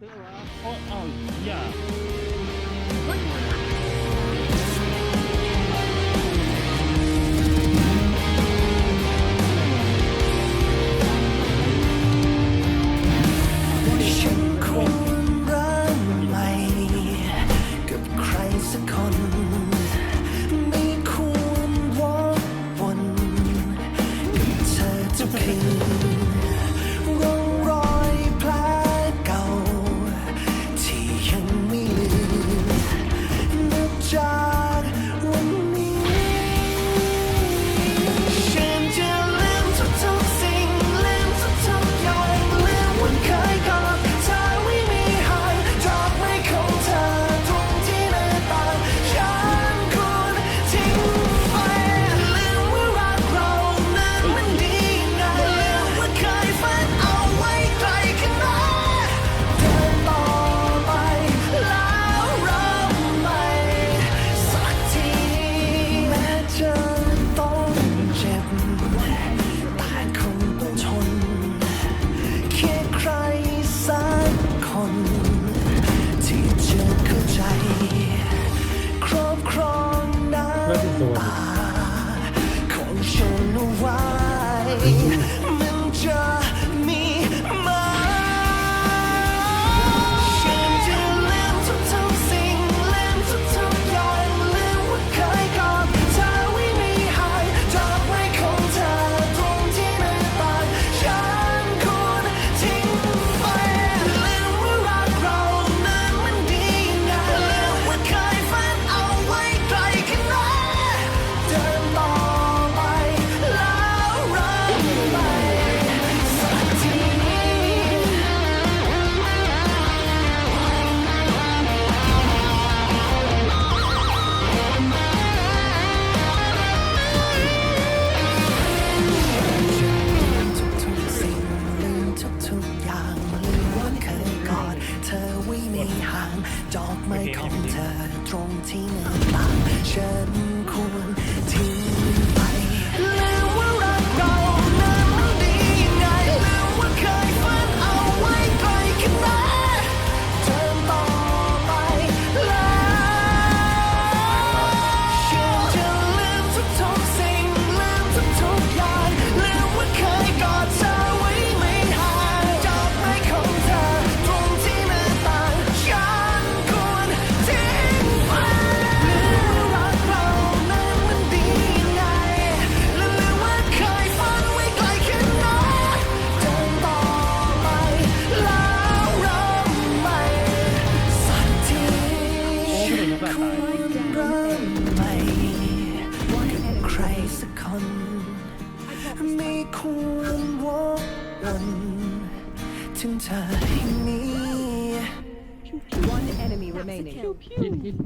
โอ้ยเอ้าฉันคงเริ่ใหม่กับใครสักคน ไม่ควรวกวนกับเธอทุกคืน Thank you. ไม่ถึงตัวของฉันเอาไว้ ห่างจอกไม้ของเธอตรงที่หน้าต่างฉัน น me One enemy remaining. ฮิตฮิต